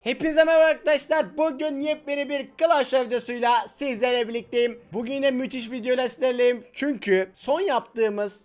Hepinize merhaba arkadaşlar. Bugün yepyeni bir Clash Royale videosuyla sizlerle birlikteyim. Bugün yine müthiş videoyla sizlerleyim. Çünkü son yaptığımız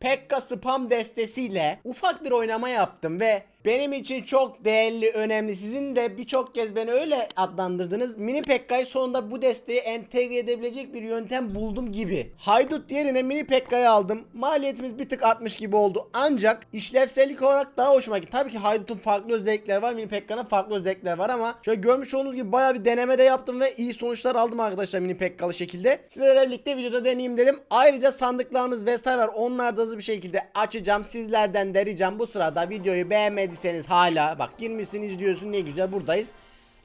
Pekka spam destesiyle ufak bir oynama yaptım ve benim için çok değerli, önemli. Sizin de birçok kez beni öyle adlandırdınız. Mini Pekka'yı sonunda bu desteği entegre edebilecek bir yöntem buldum gibi. Haydut yerine Mini Pekka'yı aldım. Maliyetimiz bir tık artmış gibi oldu. Ancak işlevsellik olarak daha hoşuma gitti. Tabii ki Haydut'un farklı özellikleri var. Mini Pekka'nın farklı özellikleri var ama şöyle görmüş olduğunuz gibi bayağı bir deneme de yaptım ve iyi sonuçlar aldım arkadaşlar Mini Pekka'lı şekilde. Sizlerle birlikte videoda deneyeyim dedim. Ayrıca sandıklarımız vesaire var. Onları da hızlı bir şekilde açacağım. Sizlerden de ricam bu sırada videoyu beğenmediyseniz hala bak girmişsin izliyorsun ne güzel buradayız.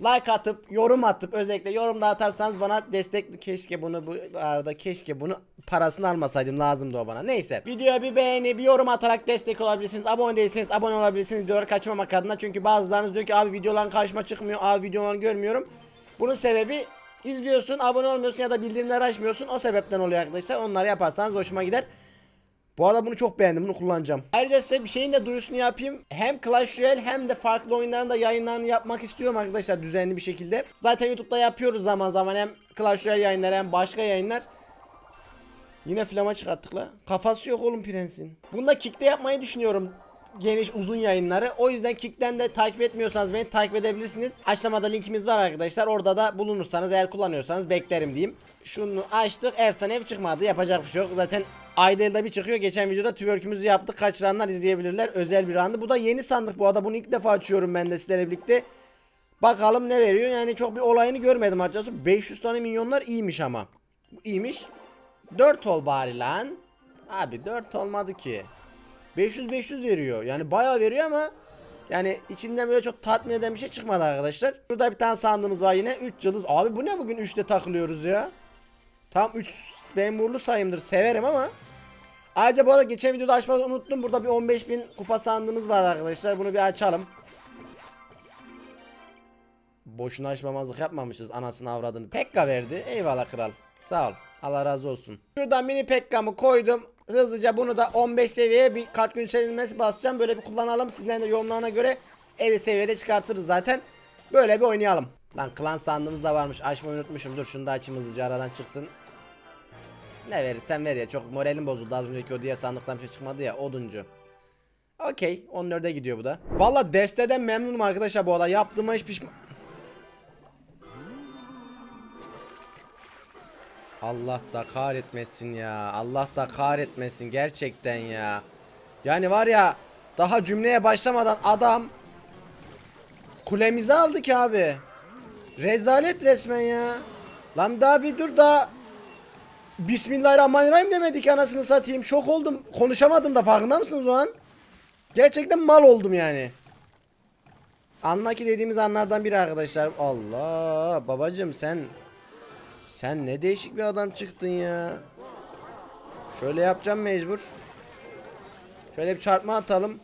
Like atıp yorum atıp özellikle yorumda atarsanız bana destek keşke bunu bu arada keşke bunu parasını almasaydım lazımdı o bana. Neyse videoya bir beğeni bir yorum atarak destek olabilirsiniz. Abone değilseniz abone olabilirsiniz videoları kaçmamak adına. Çünkü bazılarınız diyor ki abi videoların karşıma çıkmıyor abi videolarını görmüyorum. Bunun sebebi izliyorsun abone olmuyorsun ya da bildirimleri açmıyorsun o sebepten oluyor arkadaşlar. Onları yaparsanız hoşuma gider. Bu arada bunu çok beğendim. Bunu kullanacağım. Ayrıca size bir şeyin de duyurusunu yapayım. Hem Clash Royale hem de farklı oyunların da yayınlarını yapmak istiyorum arkadaşlar düzenli bir şekilde. Zaten YouTube'da yapıyoruz zaman zaman hem Clash Royale yayınları hem başka yayınlar. Yine flama çıkarttık la. Kafası yok oğlum prensin. Bunu da Kick'te yapmayı düşünüyorum. Geniş uzun yayınları. O yüzden Kick'ten de takip etmiyorsanız beni takip edebilirsiniz. Açıklamada linkimiz var arkadaşlar. Orada da bulunursanız eğer kullanıyorsanız beklerim diyeyim. Şunu açtık. Efsane ev çıkmadı. Yapacak bir şey yok. Zaten ayda yılda bir çıkıyor. Geçen videoda twerk'ümüzü yaptık. Kaçıranlar izleyebilirler. Özel bir andı. Bu da yeni sandık bu arada. Bunu ilk defa açıyorum ben de sizlerle birlikte. Bakalım ne veriyor. Yani çok bir olayını görmedim açıkçası. 500 tane milyonlar iyiymiş ama. İyiymiş. 4 ol bari lan. Abi 4 olmadı ki. 500 500 veriyor. Yani bayağı veriyor ama yani içinden böyle çok tatmin eden bir şey çıkmadı arkadaşlar. Burada bir tane sandığımız var yine. 3 yıldız. Abi bu ne bugün 3'te takılıyoruz ya. Tam 3 memurlu sayımdır. Severim ama. Ayrıca bu arada geçen videoda açmayı unuttum. Burada bir 15.000 kupa sandığımız var arkadaşlar. Bunu bir açalım. Boşuna açmamazlık yapmamışız anasını avradını. Pekka verdi. Eyvallah kral. Sağ ol. Allah razı olsun. Şuradan mini Pekka'mı koydum. Hızlıca bunu da 15 seviyeye bir kart güncellemesi basacağım. Böyle bir kullanalım. Sizlerin de yorumlarına göre 50 seviyede çıkartırız zaten. Böyle bir oynayalım. Lan klan sandığımız da varmış. Açmayı unutmuşum. Dur şunu da açayım hızlıca aradan çıksın. Ne verirsen ver ya. Çok moralim bozuldu. Az önceki o diye sandıktan bir şey çıkmadı ya. Oduncu. Okey. 14'e gidiyor bu da. Valla desteden memnunum arkadaşlar bu arada. Yaptığıma hiç pişman... Allah da kahretmesin ya. Allah da kahretmesin gerçekten ya. Yani var ya daha cümleye başlamadan adam kulemizi aldı ki abi. Rezalet resmen ya. Lan daha bir dur da Bismillahirrahmanirrahim demedik anasını satayım. Şok oldum. Konuşamadım da farkında mısınız o an? Gerçekten mal oldum yani. Anla ki dediğimiz anlardan biri arkadaşlar. Allah babacım sen sen ne değişik bir adam çıktın ya. Şöyle yapacağım mecbur. Şöyle bir çarpma atalım.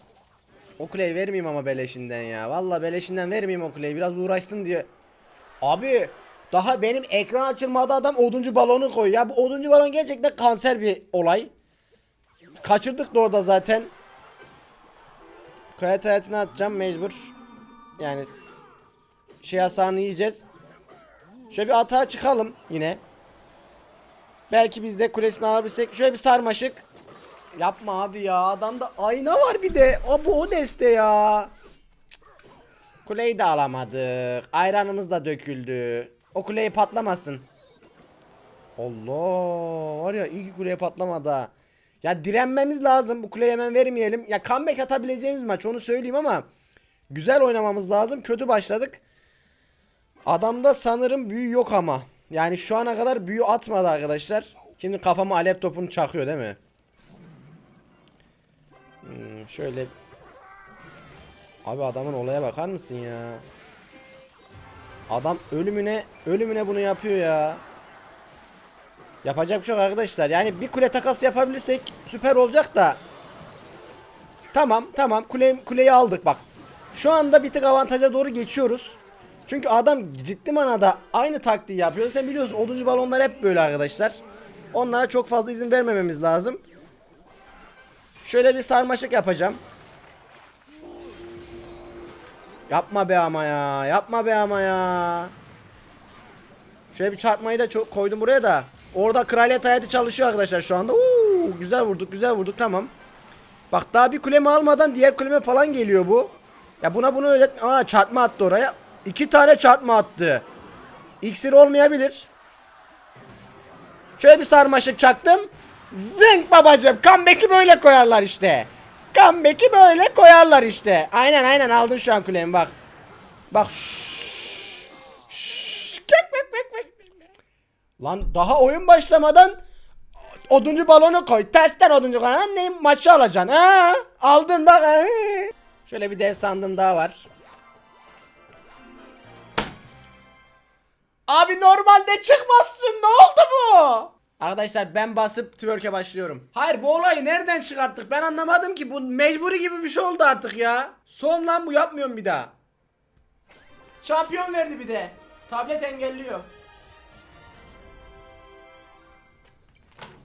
O kuleyi vermeyeyim ama beleşinden ya. Valla beleşinden vermeyeyim o kuleyi. Biraz uğraşsın diye. Abi daha benim ekran açılmadı adam oduncu balonu koy. Ya bu oduncu balon gerçekten kanser bir olay. Kaçırdık da orada zaten. Kayıt hayatına atacağım mecbur. Yani şey hasarını yiyeceğiz. Şöyle bir atağa çıkalım yine. Belki biz de kulesini alabilsek. Şöyle bir sarmaşık. Yapma abi ya. Adamda ayna var bir de. Abi o deste ya. Cık. Kuleyi de alamadık. Ayranımız da döküldü. O kuleyi patlamasın. Allah. Var ya iyi ki kuleye patlamadı ha. Ya direnmemiz lazım. Bu kuleyi hemen vermeyelim. Ya comeback atabileceğimiz maç onu söyleyeyim ama güzel oynamamız lazım. Kötü başladık. Adamda sanırım büyü yok ama. Yani şu ana kadar büyü atmadı arkadaşlar. Şimdi kafama alev topunu çakıyor değil mi? Hmm, şöyle. Abi adamın olaya bakar mısın ya? Adam ölümüne ölümüne bunu yapıyor ya. Yapacak bir şey yok arkadaşlar. Yani bir kule takası yapabilirsek süper olacak da. Tamam tamam kule, kuleyi aldık bak. Şu anda bir tık avantaja doğru geçiyoruz. Çünkü adam ciddi manada aynı taktiği yapıyor. Zaten biliyorsunuz oduncu balonlar hep böyle arkadaşlar. Onlara çok fazla izin vermememiz lazım. Şöyle bir sarmaşık yapacağım. Yapma be ama ya. Yapma be ama ya. Şöyle bir çarpmayı da çok koydum buraya da. Orada kraliyet hayatı çalışıyor arkadaşlar şu anda. Uuu, güzel vurduk güzel vurduk tamam. Bak daha bir kulemi almadan diğer kuleme falan geliyor bu. Ya buna bunu öğret... Aa çarpma attı oraya. İki tane çarpma attı. İksir olmayabilir. Şöyle bir sarmaşık çaktım. Zınk babacım. Comeback'i böyle koyarlar işte. Comeback'i böyle koyarlar işte. Aynen aynen aldın şu an kulemi bak. Bak. Lan daha oyun başlamadan oduncu balonu koy. Tersten oduncu koy. Ne maçı alacaksın ha? Aldın bak. Şöyle bir dev sandığım daha var. Abi normalde çıkmazsın. Ne oldu bu? Arkadaşlar ben basıp twerk'e başlıyorum. Hayır bu olayı nereden çıkarttık? Ben anlamadım ki. Bu mecburi gibi bir şey oldu artık ya. Son lan bu yapmıyorum bir daha. Şampiyon verdi bir de. Tablet engelliyor.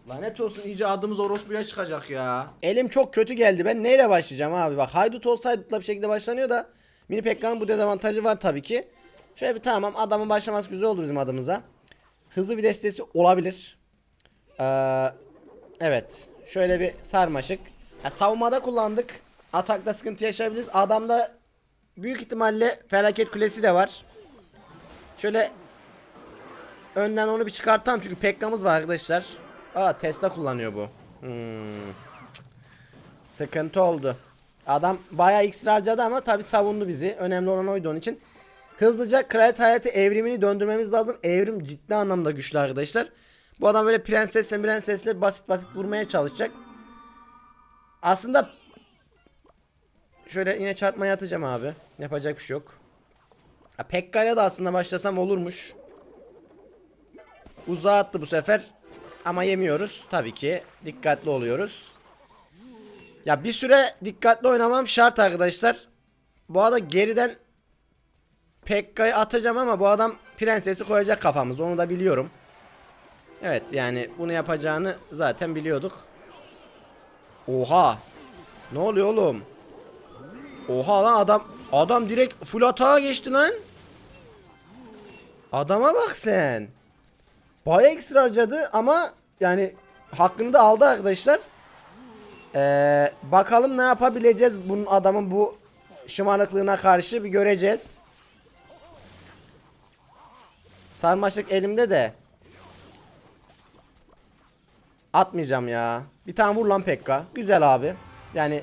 Lanet olsun iyice adımız orospuya çıkacak ya. Elim çok kötü geldi. Ben neyle başlayacağım abi? Bak haydut olsa haydutla bir şekilde başlanıyor da. Mini Pekka'nın bu dezavantajı var tabii ki. Şöyle bir tamam adamın başlaması güzel oldu bizim adımıza. Hızlı bir destesi olabilir. Ee, evet. Şöyle bir sarmaşık. Ya, savunmada kullandık. Atakta sıkıntı yaşayabiliriz. Adamda büyük ihtimalle felaket kulesi de var. Şöyle önden onu bir çıkartalım çünkü Pekka'mız var arkadaşlar. Aa Tesla kullanıyor bu. Hmm. Sıkıntı oldu. Adam bayağı X harcadı ama tabi savundu bizi. Önemli olan oydu onun için. Hızlıca kraliyet hayatı evrimini döndürmemiz lazım. Evrim ciddi anlamda güçlü arkadaşlar. Bu adam böyle prensesle prensesle basit basit vurmaya çalışacak. Aslında şöyle yine çarpmaya atacağım abi. Yapacak bir şey yok. Ha, Pekka'yla da aslında başlasam olurmuş. Uzağa attı bu sefer. Ama yemiyoruz tabii ki. Dikkatli oluyoruz. Ya bir süre dikkatli oynamam şart arkadaşlar. Bu arada geriden Pekka'yı atacağım ama bu adam prensesi koyacak kafamız. Onu da biliyorum. Evet yani bunu yapacağını zaten biliyorduk. Oha. Ne oluyor oğlum? Oha lan adam adam direkt full atağa geçti lan. Adama bak sen. Bayağı ekstra harcadı ama yani hakkını da aldı arkadaşlar. Ee, bakalım ne yapabileceğiz bunun adamın bu şımarıklığına karşı bir göreceğiz. Sarmaşık elimde de. Atmayacağım ya. Bir tane vur lan Pekka. Güzel abi. Yani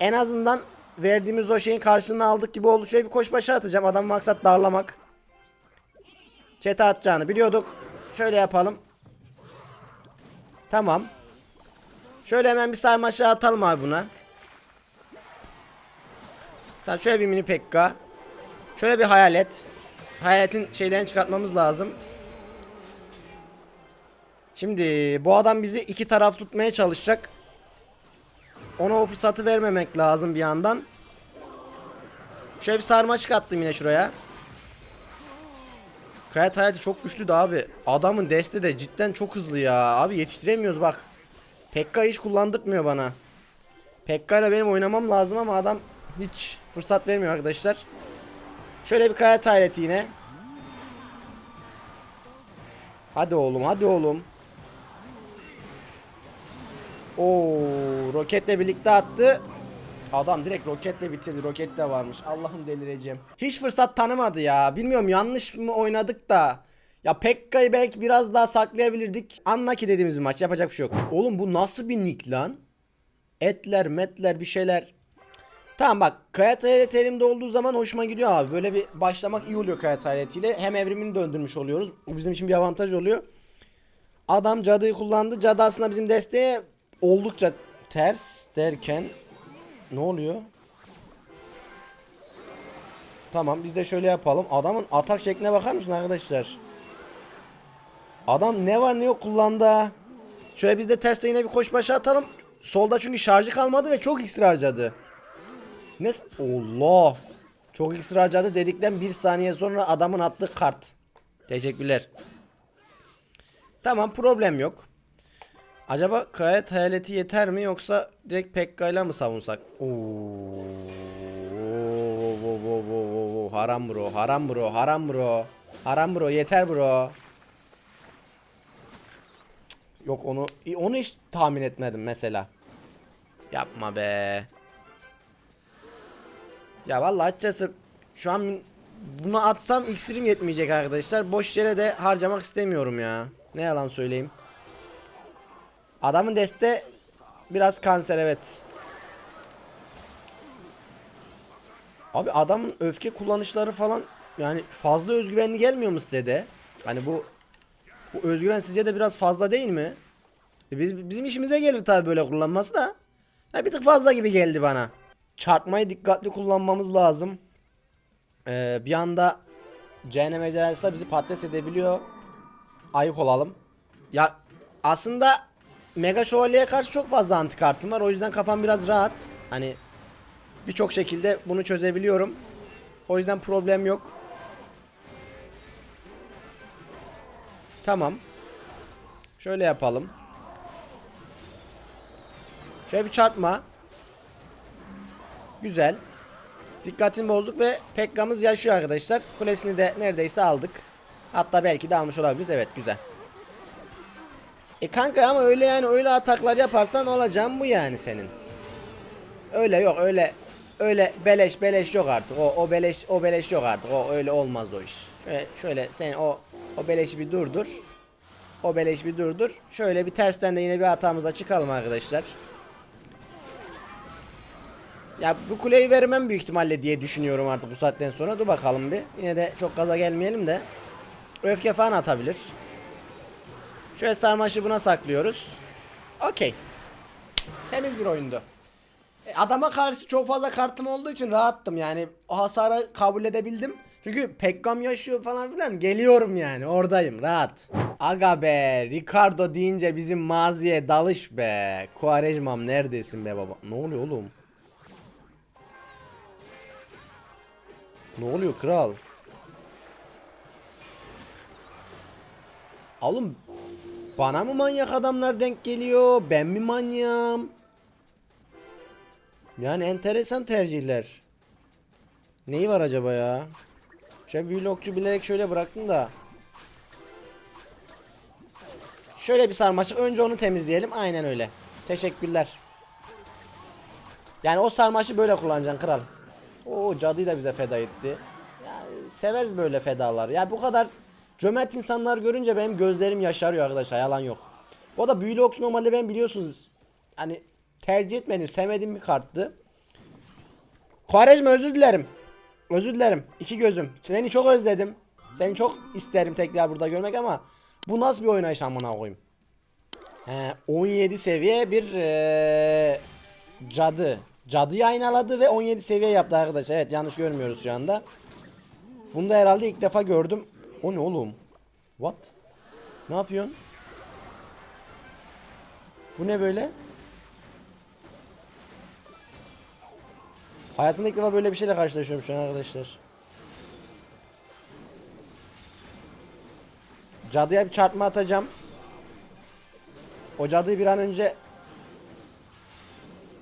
en azından verdiğimiz o şeyin karşılığını aldık gibi oldu. Şöyle bir koş başa atacağım. Adam maksat darlamak. Çete atacağını biliyorduk. Şöyle yapalım. Tamam. Şöyle hemen bir sarmaşığı atalım abi buna. Tamam şöyle bir mini pekka. Şöyle bir hayalet. Hayaletin şeylerini çıkartmamız lazım. Şimdi bu adam bizi iki taraf tutmaya çalışacak. Ona o fırsatı vermemek lazım bir yandan. Şöyle bir sarmaşık attım yine şuraya. Kraliyet hayatı çok güçlüydü abi. Adamın deste de cidden çok hızlı ya. Abi yetiştiremiyoruz bak. Pekka hiç kullandırtmıyor bana. Pekka ile benim oynamam lazım ama adam hiç fırsat vermiyor arkadaşlar. Şöyle bir kraliyet hayatı yine. Hadi oğlum hadi oğlum. Oo, roketle birlikte attı. Adam direkt roketle bitirdi. Roket de varmış. Allah'ım delireceğim. Hiç fırsat tanımadı ya. Bilmiyorum yanlış mı oynadık da. Ya Pekka'yı belki biraz daha saklayabilirdik. Anla ki dediğimiz bir maç. Yapacak bir şey yok. Oğlum bu nasıl bir nick lan? Etler, metler bir şeyler. Tamam bak kayat hayaleti elimde olduğu zaman hoşuma gidiyor abi. Böyle bir başlamak iyi oluyor kayat hayaletiyle. Hem evrimini döndürmüş oluyoruz. Bu bizim için bir avantaj oluyor. Adam cadıyı kullandı. Cadı aslında bizim desteğe oldukça ters derken ne oluyor? Tamam biz de şöyle yapalım. Adamın atak şekline bakar mısın arkadaşlar? Adam ne var ne yok kullandı. Şöyle biz de terste yine bir koş başa atalım. Solda çünkü şarjı kalmadı ve çok iksir harcadı. Ne? Allah. Çok iksir harcadı dedikten bir saniye sonra adamın attığı kart. Teşekkürler. Tamam problem yok. Acaba kraliyet hayaleti yeter mi yoksa direkt Pekka ile mı savunsak? Oo. Haram bro, haram bro, haram bro. Haram bro, yeter bro. Yok onu onu hiç tahmin etmedim mesela. Yapma be. Ya vallahi açıkçası şu an bunu atsam iksirim yetmeyecek arkadaşlar. Boş yere de harcamak istemiyorum ya. Ne yalan söyleyeyim. Adamın deste biraz kanser evet. Abi adamın öfke kullanışları falan yani fazla özgüvenli gelmiyor mu size de? Hani bu bu özgüven sizce de biraz fazla değil mi? E Biz, bizim işimize gelir tabi böyle kullanması da. Ya bir tık fazla gibi geldi bana. Çarpmayı dikkatli kullanmamız lazım. Ee, bir anda cehennem ejderhası da bizi patates edebiliyor. Ayık olalım. Ya aslında Mega Şövalye'ye karşı çok fazla anti kartım var. O yüzden kafam biraz rahat. Hani birçok şekilde bunu çözebiliyorum. O yüzden problem yok. Tamam. Şöyle yapalım. Şöyle bir çarpma. Güzel. Dikkatini bozduk ve Pekka'mız yaşıyor arkadaşlar. Kulesini de neredeyse aldık. Hatta belki de almış olabiliriz. Evet güzel. E kanka ama öyle yani öyle ataklar yaparsan olacağım bu yani senin. Öyle yok öyle öyle beleş beleş yok artık. O o beleş o beleş yok artık. O öyle olmaz o iş. Şöyle, şöyle sen o o beleşi bir durdur. O beleş bir durdur. Şöyle bir tersten de yine bir hatamıza çıkalım arkadaşlar. Ya bu kuleyi vermem büyük ihtimalle diye düşünüyorum artık bu saatten sonra. Dur bakalım bir. Yine de çok gaza gelmeyelim de. Öfke falan atabilir. Şöyle sarmaşı buna saklıyoruz. Okey. Temiz bir oyundu. E, Adama karşı çok fazla kartım olduğu için rahattım yani. O hasarı kabul edebildim. Çünkü Pekkam yaşıyor falan filan. Geliyorum yani oradayım rahat. Aga be Ricardo deyince bizim maziye dalış be. Kuarejmam neredesin be baba? Ne oluyor oğlum? Ne oluyor kral? Oğlum bana mı manyak adamlar denk geliyor? Ben mi manyağım? Yani enteresan tercihler. Neyi var acaba ya? Şöyle vlogcu bilerek şöyle bıraktım da. Şöyle bir sarmaşık. Önce onu temizleyelim. Aynen öyle. Teşekkürler. Yani o sarmaşı böyle kullanacaksın kral. Oo cadıyı da bize feda etti. Yani severiz böyle fedalar. Ya bu kadar cömert insanlar görünce benim gözlerim yaşarıyor arkadaşlar. Yalan yok. O da büyülü ok normalde ben biliyorsunuz. Hani tercih etmedim. Sevmediğim bir karttı. Quaresma özür dilerim. Özür dilerim. İki gözüm. Seni çok özledim. Seni çok isterim tekrar burada görmek ama bu nasıl bir oynayış amına koyayım. He, 17 seviye bir eee, cadı. Cadıyı aynaladı ve 17 seviye yaptı arkadaşlar. Evet yanlış görmüyoruz şu anda. Bunu da herhalde ilk defa gördüm. O ne oğlum? What? Ne yapıyorsun? Bu ne böyle? Hayatımda ilk defa böyle bir şeyle karşılaşıyorum şu an arkadaşlar. Cadıya bir çarpma atacağım. O cadıyı bir an önce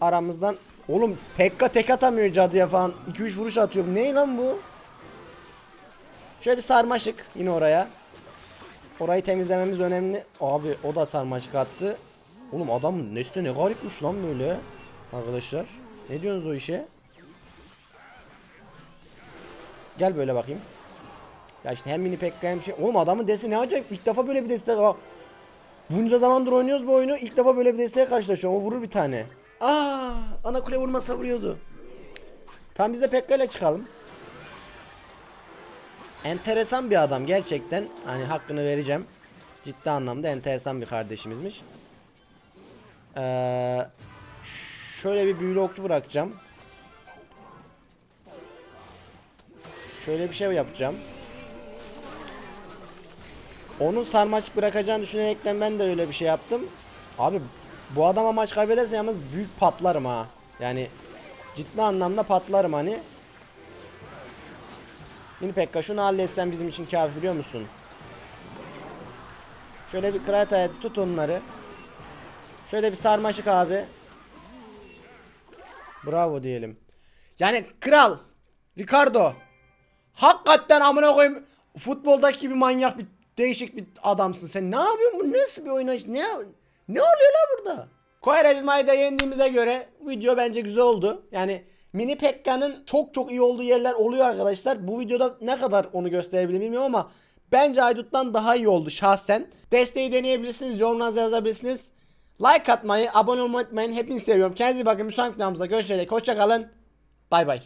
aramızdan Oğlum Pekka tek atamıyor cadıya falan. 2-3 vuruş atıyor. Ne lan bu? Şöyle bir sarmaşık yine oraya. Orayı temizlememiz önemli. Abi o da sarmaşık attı. Oğlum adam nesne ne garipmiş lan böyle. Arkadaşlar. Ne diyorsunuz o işe? Gel böyle bakayım. Ya işte hem mini Pekka hem şey. Oğlum adamın desteği ne acayip. İlk defa böyle bir destek. Bak. Bunca zamandır oynuyoruz bu oyunu. İlk defa böyle bir desteğe karşılaşıyorum. O vurur bir tane. Aa, ana kule vurmasa vuruyordu. Tam biz de Pekka ile çıkalım. Enteresan bir adam gerçekten. Hani hakkını vereceğim. Ciddi anlamda enteresan bir kardeşimizmiş. Ee, şöyle bir büyülü okçu bırakacağım. Şöyle bir şey yapacağım. Onun sarmaşık bırakacağını düşünerekten ben de öyle bir şey yaptım. Abi bu adama maç kaybederse yalnız büyük patlarım ha. Yani ciddi anlamda patlarım hani. Mini Pekka şunu halletsen bizim için kafi biliyor musun? Şöyle bir kral hayatı tut onları. Şöyle bir sarmaşık abi. Bravo diyelim. Yani kral. Ricardo. Hakikaten amına koyayım futboldaki gibi manyak bir değişik bir adamsın sen. Ne yapıyorsun? Bu nasıl bir oynayış? Ne ne oluyor la burada? Koyrejma'yı da yendiğimize göre video bence güzel oldu. Yani Mini Pekka'nın çok çok iyi olduğu yerler oluyor arkadaşlar. Bu videoda ne kadar onu gösterebilirim bilmiyorum ama bence Aydut'tan daha iyi oldu şahsen. Desteği deneyebilirsiniz, yorumlarınızı yazabilirsiniz. Like atmayı, abone olmayı unutmayın. Hepinizi seviyorum. Kendinize bakın. Bir sonraki videomuzda görüşürüz. Hoşçakalın. Bay bay.